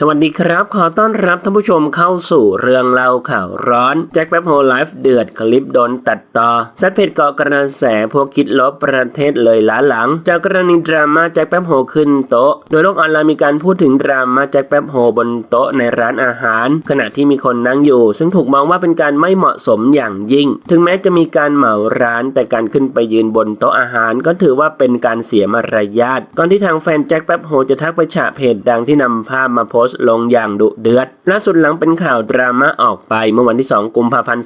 สวัสดีครับ ขอต้อนรับท่านผู้ชมเข้าสู่เรื่องเล่าข่าวร้อน แจ็คแป๊บโฮไลฟ์เดือดคลิปโดนตัดต่อซัดเพจเกาะกระแสพวกคิดลบประเทศเลยล้าหลัง จากกรณีดราม่าแจ็คแป๊บโฮขึ้นโต๊ะ โดยโลกออนไลน์มีการพูดถึงดราม่าแจ็คแป๊บโฮบนโต๊ะในร้านอาหาร ขณะที่มีคนนั่งอยู่ ซึ่งถูกมองว่าเป็นการไม่เหมาะสมอย่างยิ่ง ถึงแม้จะมีการเหมาร้านแต่การขึ้นไปยืนบนโต๊ะอาหาร ก็ถือว่าเป็นการเสียมารยาทก่อนที่ทางแฟนแจ็คแป๊บโฮจะทักไปฉะเพจดังที่นำภาพมาโพสต์ลงอย่างดุเดือดล่าสุดหลังเป็นข่าวดราม่าออกไปเมื่อวันที่ 2 กุมภาพันธ์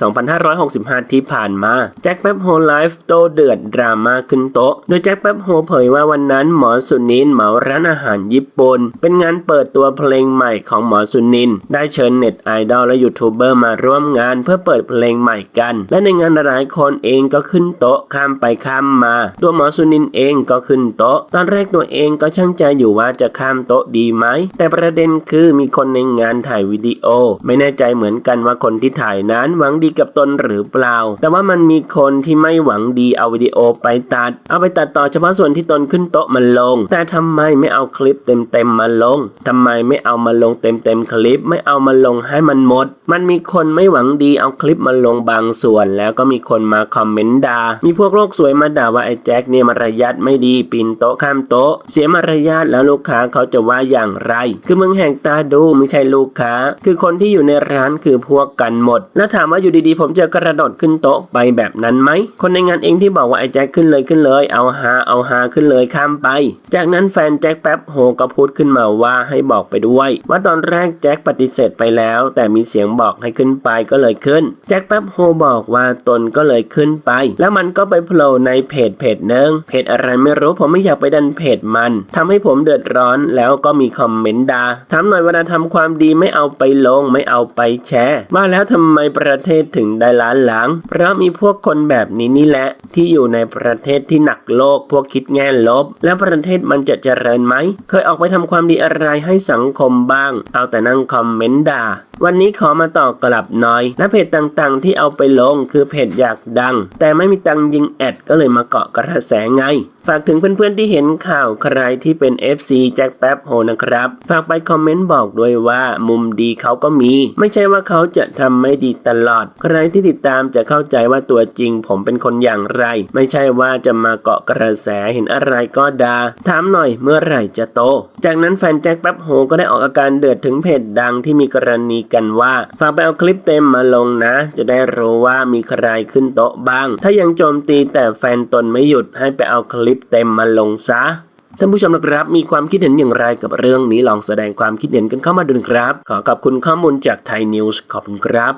2565 ที่ผ่านมา แจ็คแป๊บโฮไลฟ์โตเดือดดราม่าขึ้นโต๊ะ โดยแจ็คแป๊บโฮเผยว่าวันนั้นหมอสุนินเหมาร้านอาหารญี่ปุ่น เป็นงานเปิดตัวเพลงใหม่ของหมอสุนิน ได้เชิญเน็ตไอดอลและยูทูบเบอร์มาร่วมงานเพื่อเปิดเพลงใหม่กัน และในงานหลายคนเองก็ขึ้นโต๊ะข้ามไปข้ามมา ตัวหมอสุนินเองก็ขึ้นโต๊ะ ตอนแรกตัวเองก็ช่างใจอยู่ว่าจะข้ามโต๊ะดีไหม แต่ประเด็นคือมีคนในงานถ่ายวิดีโอ ไม่แน่ใจเหมือนกันว่าคนที่ถ่ายนั้นหวังดีกับตนหรือเปล่า แต่ว่ามันมีคนที่ไม่หวังดีเอาวิดีโอไปตัด เอาไปตัดต่อเฉพาะส่วนที่ตนขึ้นโต๊ะมันลง แต่ทำไมไม่เอาคลิปเต็มๆมาลงทำไมไม่เอามาลงเต็มๆคลิป ไม่เอามาลงให้มันหมด มันมีคนไม่หวังดีเอาคลิปมาลงบางส่วน แล้วก็มีคนมาคอมเมนต์ด่า มีพวกโลกสวยมาด่าว่าไอ้แจ็คเนี่ยมารยาทไม่ดีปีนโต๊ะข้ามโต๊ะ เสียมารยาทแล้วลูกค้าเขาจะว่าอย่างไร คือมึงแหกตาดูไม่ใช่ลูกค้า คือคนที่อยู่ในร้านคือพวกกันหมด แล้วถามว่าอยู่ดีๆ ผมจะกระโดดขึ้นโต๊ะไปแบบนั้นไหม คนในงานเองที่บอกว่าไอ้แจ็คขึ้นเลยขึ้นเลย เอาฮาเอาฮาขึ้นเลยข้ามไป จากนั้นแฟนแจ็คแป๊บโฮก็พูดขึ้นมาว่าให้บอกไปด้วย ว่าตอนแรกแจ็คปฏิเสธไปแล้ว แต่มีเสียงบอกให้ขึ้นไปก็เลยขึ้น แจ็คแป๊บโฮบอกว่าตนก็เลยขึ้นไป แล้วมันก็ไปโผล่ในเพจเพจหนึ่งเพจอะไรไม่รู้ผมไม่อยากไปดันเพจมันทำให้ผมเดือดร้อนแล้วก็มีคอมเมนต์ด่าถามหน่อยเวลาทำความดีไม่เอาไปลงไม่เอาไปแชร์ว่าแล้วทำไมประเทศถึงได้ล้านหลัง เพราะมีพวกคนแบบนี้นี่แหละ ที่อยู่ในประเทศที่หนักโลก พวกคิดแง่ลบ แล้วประเทศมันจะเจริญไหม เคยออกไปทำความดีอะไรให้สังคมบ้าง เอาแต่นั่งคอมเมนต์ด่า วันนี้ขอมาต่อกลับหน่อยและเพจต่างๆ ที่เอาไปลงคือเพจอยากดัง แต่ไม่มีตังยิงแอดก็เลยมาเกาะกระแสไง ฝากถึงเพื่อนๆที่เห็นข่าวใครที่เป็น FC แจ็คแป๊บโฮนะครับ ฝากไปคอมเมนต์บอกด้วยว่ามุมดีเขาก็มี ไม่ใช่ว่าเขาจะทำไม่ดีตลอด ใครที่ติดตามจะเข้าใจว่าตัวจริง ผมเป็นคนอย่างไร ไม่ใช่ว่าจะมาเกาะกระแสเห็นอะไรก็ดา่าถามหน่อยเมื่อไหร่จะโต จากนั้นแฟนแจ็คแป๊บโฮก็ได้ออกอาการเดือดถึงเพจดังที่มีกรณีกันว่าฝากไปเอาคลิปเต็มมาลงนะ จะได้รู้ว่ามีใครขึ้นโต๊ะบ้าง ถ้ายังโจมตีแต่แฟนตนไม่หยุดให้ไปเอาคลิปเต็มมาลงซะท่านผู้ชมนะครับมีความคิดเห็นอย่างไรกับเรื่องนี้ลองแสดงความคิดเห็นกันเข้ามาดูนะครับ ขอขอบคุณข้อมูลจากไทยนิวส์ขอบคุณครับ